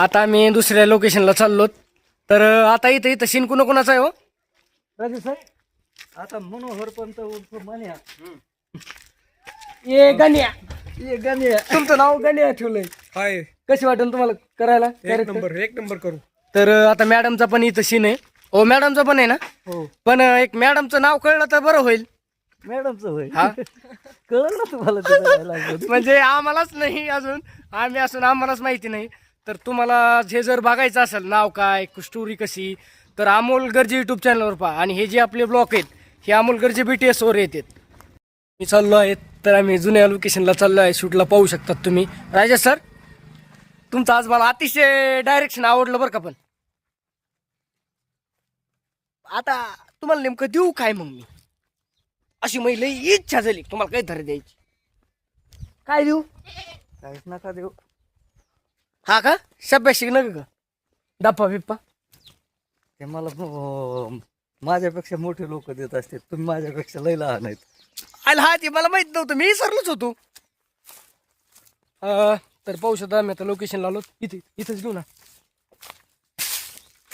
आता आम्ही दुसऱ्या लोकेशनला चाललो तर आता इथं इथं सीन कुणा कुणाचा आहे हो? साहेब आता मनोहर पंत उर्फ मन्या. ये गण्या. ये गण्या. तुमचं नाव गण्या ठेवलंय. हाय. कशी वाटेल तुम्हाला करायला? एक character? नंबर एक नंबर करू. तर आता मॅडमचा पण इथं सीन आहे. हो मॅडमचा पण आहे ना? हो. पण एक मॅडमचं नाव कळलं तर बरं होईल. मॅडमचं होय हा? कळलं ना तुम्हाला ते? म्हणजे आम्हालाच नाही अजून. आम्ही असून आम्हालाच माहिती नाही. तर तुम्हाला हे जर बघायचं असेल नाव काय स्टोरी कशी तर अमोल गरजे युट्यूब चॅनलवर पहा. आणि हे जे आपले ब्लॉग आहेत हे अमोल गरजे बी टी एसवर येतात. मी चाललो आहे तर आम्ही जुन्या लोकेशनला चाललो आहे. शूटला पाहू शकतात तुम्ही. राजेश सर तुमचं आज मला अतिशय डायरेक्शन आवडलं बरं का पण. आता तुम्हाला नेमकं देऊ काय मग मी? अशी महिला इच्छा झाली. तुम्हाला काही धरे द्यायची. काय देऊ? काहीच नका देऊ. हा का? शब्याशिक नका का डप्पा बिप्पा. ते मला अं, माझ्यापेक्षा मोठे लोक देत असते. तुम्ही माझ्यापेक्षा लय लहान आहेत. आला हा ते मला माहीत नव्हतं. मी सरलोच होतो. अं, तर पाहू शकता आम्ही आता लोकेशनला आलो. इथे इथंच घेऊ ना.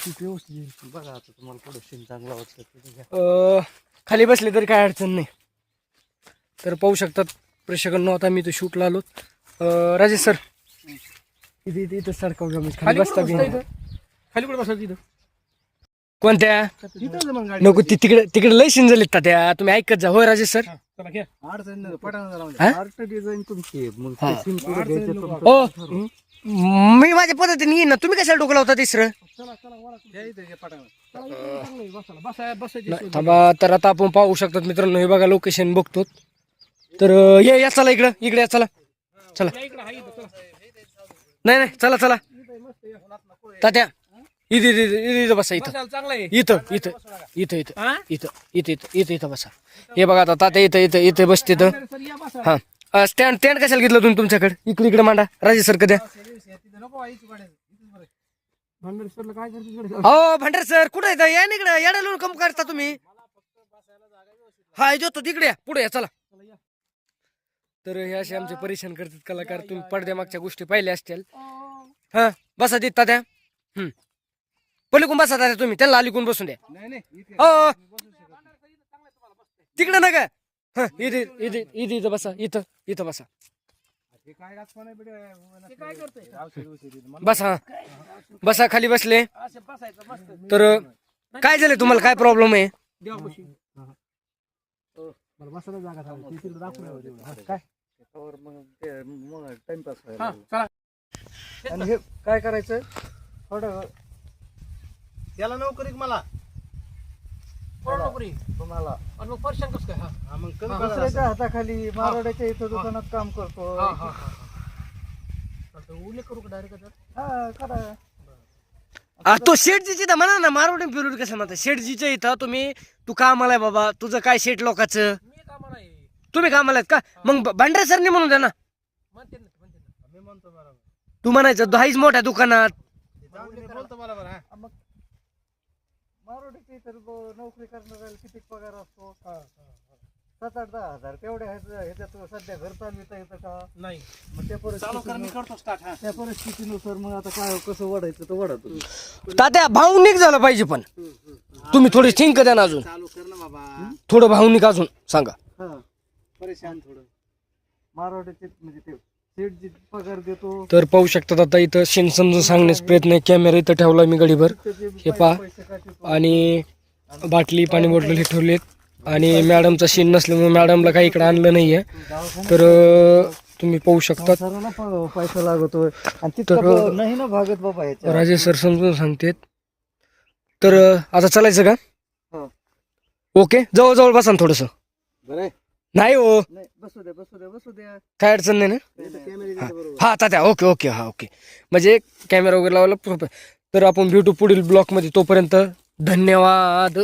इथे व्यवस्थित येईल. बघा आता तुम्हाला पुढे सीन चांगला ते घ्या. अं, खाली बसले तरी काय अडचण नाही. तर पाहू शकतात प्रेक्षकांना आता मी इथं शूटला आलो. अं, राजेश सर इथे इथे खाली खाली बसता बी नाही. इथं? खाली कुठे बसायचं इथं कोणत्या? इथं मग गाडी. नको ती तिकडे तिकडे लय सीन झालीत त्या तुम्ही ऐकत जा. होय राजेश सर हा, चला घ्या. हा? आर्ट डिझाईन तुमची आहे. मग हा. ते scene पुढे घ्यायचं तुमचं. ओ मी माझ्या पद्धतीने येईन ना. तुम्ही कशाला डोकला होता तिसरं थांबा तर आता आपण पाहू शकतात मित्रांनो. हे बघा लोकेशन बघतो तर अं, ये या चला इकडं. इकडे या चला. चला. नाही नाही चला चला. तात्या इथे इथे इथे इथं बसा इथं. इथं इथं इथं इथं? इथं इथं इथं इथं इथं बसा. हे बघा आता तात्या इथं इथं इथं बसा. हा. स्टँड स्टँड कशाला घेतलं तुम्ही तुमच्याकडे? इकडे इकडे मांडा. राजे सर तिथं करतो हो भंडार सर कुठे येतं या इकडे येडा लोन कम करता तुम्ही. हा येतो तिकडे या, पुढे या चला. तर हे असे आमचे परेशान करतात कलाकार. तुम्ही पडद्यामागच्या गोष्टी पाहिल्या असतील. हा. बसा देत तात्या हम्म. पलीकून बसा तात्या तुम्ही. त्याला अलीकून बसून द्या. नाही नाही इथे हो तिकडे नका. हा इथे इथे इथे इथं बसा. इथं इथं बसा. हे बसा. बसा खाली बसले. असं बसायचं मस्त तर काय झालं तुम्हाला काय प्रॉब्लेम आहे? हा, त्यावर मग ते मग टाइमपास व्हायला हा, लागला. चला. आणि हे काय करायचं थोडं याला नोकरी का मला? कोण नोकरी. तुम्हाला. आणि मग परेशान कसं काय? हा. हा, मग कमी पगार दुसऱ्याच्या असेल. हाताखाली मारोड्याच्या इथं दुकानात काम करतो हा, हा, हा, हा. चालतं, उल्लेख करू का डायरेक्ट हा करा. आ, तो शेठजीची तर म्हणा ना मारवडी फिरवडी कसं म्हणता शेठजीच्या इथं तुम्ही तू कामाला आहे बाबा तुझं काय शेठ लोकांचं? मी तुम्ही कामाला आहेत का? मग भांडरे सरनी म्हणून द्या ना. म्हणते ना म्हणते ना मी म्हणतो बरोबर तू म्हणायचं दहाईच मोठ्या दुकानात. जाऊ दे, मी बोलतो बरोबर हा मग नोकरी करणाऱ्याला किती पगार असतो सात आठ दहा हजार तेवढ्या ह्याचं- ह्याच्यात सध्या घर चालविता येतं का नाही. मग त्या चालू कर मी परिस्थितीनुसार करतो स्टार्ट हा. त्या परिस्थितीनुसार मग आता काय कसं वडायचं तर तात्या भावनिक झालं पाहिजे पण. तुम्ही थोडी थिंक द्या ना अजून. चालू कर ना बाबा. थोडं भावनिक अजून सांगा. हा. परेशान थोडं. मारवाड्याचे म्हणजे ते सेट जी पगार देतो. तर पाहू शकतात आता इथं शेण समजून सांगण्याचा प्रयत्न आहे. कॅमेरा इथं ठेवला मी गडीभर. हे पहा. काढतो आणि बाटली पाणी बॉटल हे ठेवलेत. आणि मॅडमचा सीन नसल्यामुळे मॅडमला काही इकडे आणलं नाहीये. तर तुम्ही पाहू प- पैसा लागतोय आणि तिथं तर- नाही ना भागत बाबा राजे सर समजून सांगतेत. तर आता चालायचं का? हो. ओके. जवळ जवळ बसा ना थोडस. बरं नाही हो. नाही बसू द्या बसू द्या बसू द्या काय अडचण नाही ना? कॅमेरा हा तात्या ओके ओके हा ओके. म्हणजे कॅमेरा वगैरे proper. तर आपण भेटू पुढील ब्लॉकमध्ये. तोपर्यंत धन्यवाद.